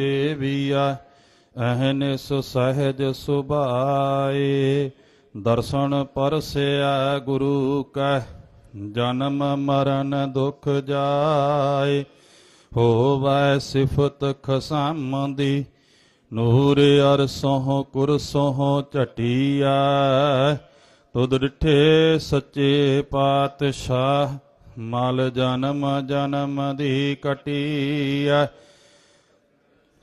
ਸੇਵੀਆ ਅਹਨਿਸ ਸਹਿਜ ਸੁਭਾਏ। ਦਰਸ਼ਨ ਪਰਸਿਆ ਗੁਰੂ ਕੈ ਜਨਮ ਮਰਨ ਦੁਖ ਜਾਏ। ਹੋਵੈ ਸਿਫਤ ਖਸਮ ਦੀ ਨੂਰ ਅਰਸੋਂ ਕੁਰਸੋਂ ਝਟੀਆ। ਤੁਧ ਡਿਠੇ ਸੱਚੇ ਪਾਤਸ਼ਾਹ, ਮਲ ਜਨਮ ਜਨਮ ਦੀ ਕਟੀਆ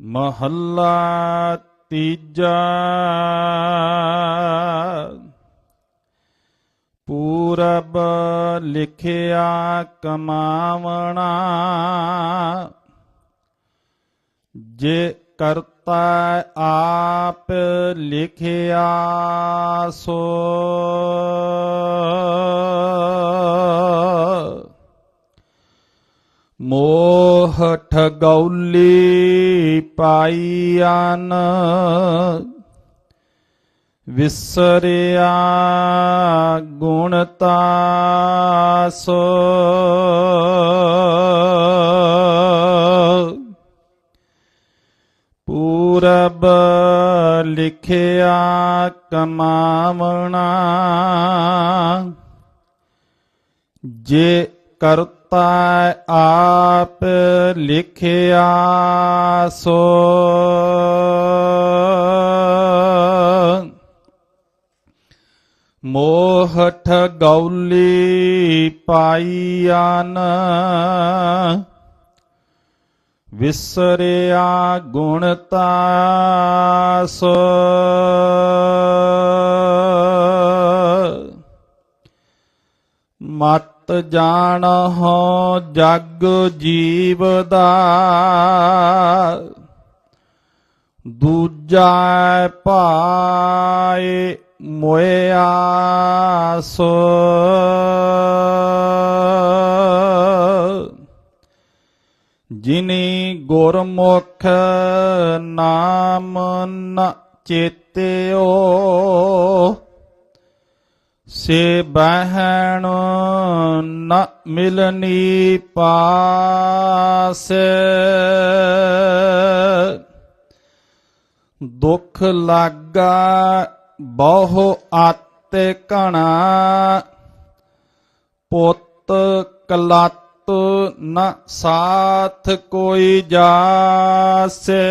ਮਹੱਲਾ ਤੀਜਾ। ਪੂਰਬ ਲਿਖਿਆ ਕਮਾਵਣਾ। ਜੇ ਕਰਤਾ ਆਪ ਲਿਖਿਆ ਸੋ। ਮੋਹ ਠਗੌਲੀ ਪਾਈਆਨ ਵਿਸਰਿਆ ਗੁਣਤਾ ਸੋ ਪੂਰਬ ਲਿਖਿਆ ਕਮਾਵਣਾ ਜੇ ਕਰਤਾ ਆਪ ਲਿਖਿਆ ਸੋ। ਮੋਹਠ ਗੌਲੀ ਪਾਈਆਨ ਵਿਸਰਿਆ ਗੁਣਤਾ ਸੋ। ਮਤ ਜਾਣਹੁ ਜਗ ਜੀਵ ਦਾ ਦੂਜਾ ਭਾਏ ਮੋਇਆ ਸੋ ਜਿਨੀ ਗੁਰਮੁਖ ਨਾਮ ਨ ਚੇਤਿਓ ਸੇ ਬਹਿਣ ਨ ਮਿਲਨੀ ਪਾਸੇ। ਦੁਖ ਲਾਗਾ ਬਹੁ ਆਤੇ ਕਣਾ। ਪੁੱਤ ਕਲਤ ਨ ਸਾਥ ਕੋਈ ਜਾਸੇ।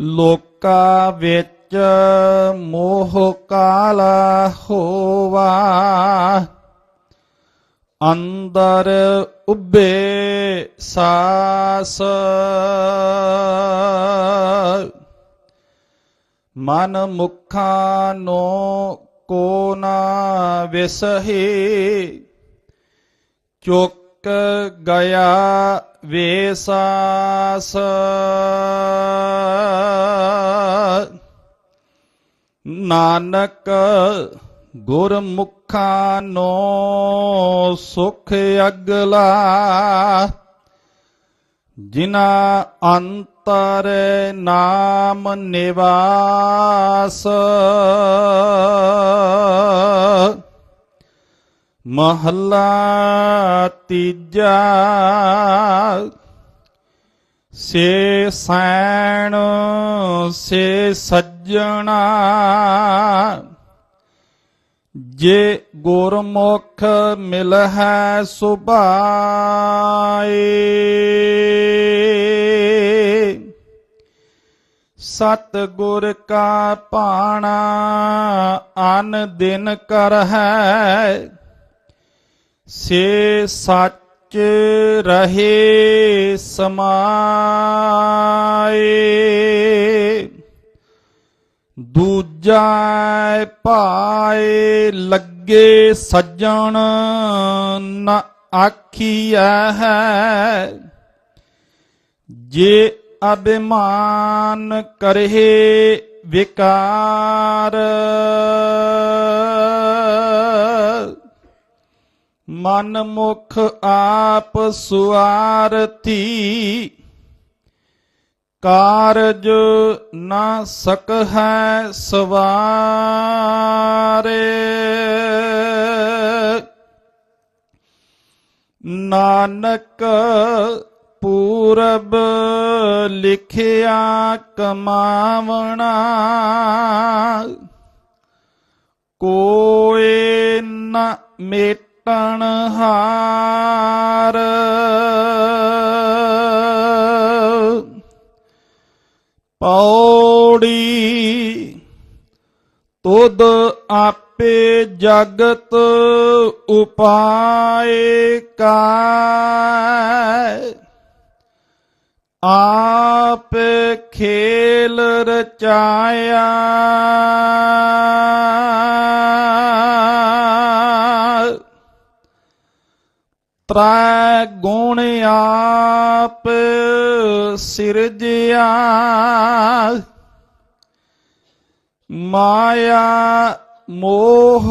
ਲੋਕਾ ਵਿੱਚ ਮੋਹ ਕਾਲਾ ਹੋਵਾ। ਅੰਦਰ ਉੱਬੇ ਸਾਸ। ਮਨ ਮੁਖਾਂ ਨੋ ਕੋ ਨਾ ਵਿਸਹੀ। ਚੁੱਕ ਗਿਆ ਵੇਸਾਸ। ਨਾਨਕ ਗੁਰਮੁਖਾਂ ਨੋ ਸੁਖ ਅਗਲਾ ਜਿਨਾ ਅੰਤਰ ਨਾਮ ਨਿਵਾਸ। ਮਹੱਲਾ ਤੀਜਾ। ਸੇ ਸੈਣ, ਸੇ ਸੱਜਣਾ। ਜੇ ਗੁਰਮੁਖ ਮਿਲ ਹੈ ਸੁਭਾਏ। ਸਤ ਗੁਰ ਕਾ ਪਾਣਾ ਅਨ ਦਿਨ ਕਰ ਹੈ ਸੇ ਸੱਚ ਰਹੇ ਸਮਾਏ। ਦੂਜਾ ਪਾਏ ਲੱਗੇ ਸੱਜਣ ਨ ਆਖੀਐ ਹੈ। ਜੇ ਅਭਿਮਾਨ ਕਰਹਿ ਵਿਕਾਰ ਮਨ ਮੁਖ ਆਪ ਸੁਆਰਥੀ, ਕਾਰਜ ਨਾ ਸਕ ਹੈ ਸਵਾਰੇ। ਨਾਨਕ ਪੂਰਬ ਲਿਖਿਆ ਕਮਾਵਣਾ, ਕੋਏ ਨ ਮੇਟਣ ਹਾਰ। ਪੌੜੀ ਤੁਧ ਆਪੇ ਜਗਤ ਉਪਾਏ ਕਾ ਆਪ ਖੇਲ ਰਚਾਇਆ। ਤ੍ਰੈ ਗੁਣ ਆਪ ਸਿਰਜਿਆ ਮਾਇਆ ਮੋਹ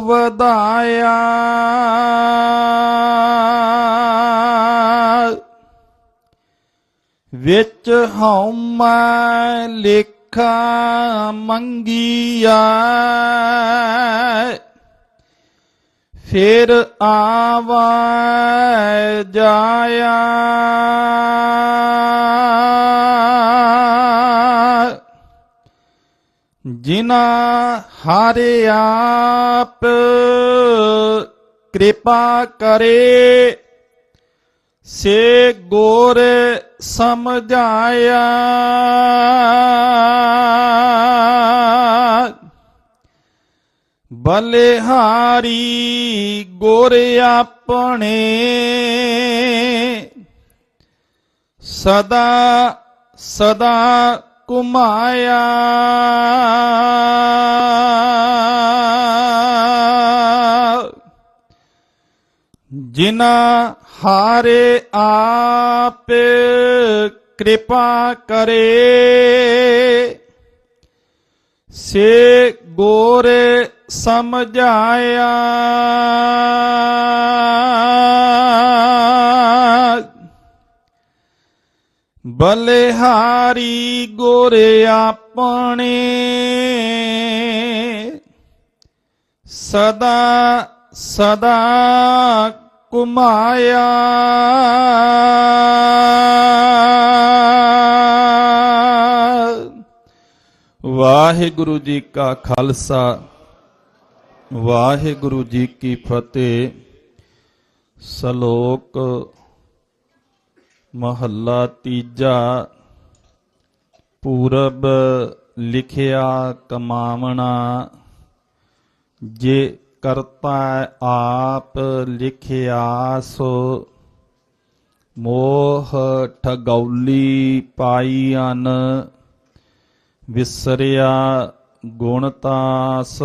ਵਧਾਇਆ। ਵਿੱਚ ਹਉਮੈ ਲੇਖਾ ਮੰਗੀਆ ਫਿਰ ਆਵੈ ਜਾਇਆ। ਜਿਨਾ ਹਾਰੇ ਆਪ ਕਿਰਪਾ ਕਰੇ ਸੇ ਗੋਰ ਸਮਝਾਇਆ। ਬਲਿਹਾਰੀ ਗੋਰ ਆਪਣੇ ਸਦਾ ਸਦਾ ਕੁਮਾਇਆ ਜਿਨਾ ਹਾਰੇ ਆਪ ਕਿਰਪਾ ਕਰੇ ਸੇ ਗੋਰੇ ਸਮਝਾਇਆ। ਬਲਿਹਾਰੀ ਗੋਰੇ ਆਪਣੇ ਸਦਾ ਸਦਾ ਕੁਮਾਇਆ ਵਾਹਿਗੁਰੂ ਜੀ ਕਾ ਖਾਲਸਾ। ਵਾਹਿਗੁਰੂ ਜੀ ਕੀ ਫਤਿਹ। ਸ਼ਲੋਕ ਮਹੱਲਾ ਤੀਜਾ। ਪੂਰਬ ਲਿਖਿਆ ਕਮਾਵਣਾ, ਜੇ ਕਰਤਾ ਆਪ ਲਿਖਿਆ ਸੋ, ਮੋਹ ਠਗੌਲੀ ਪਾਈਨ ਵਿਸਰਿਆ ਗੁਣਤਾਸ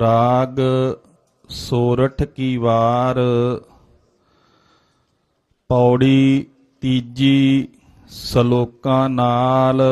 ਰਾਗ ਸੋਰਠ ਕੀ ਵਾਰ ਪੌੜੀ ਤੀਜੀ ਸ਼ਲੋਕਾਂ ਨਾਲ।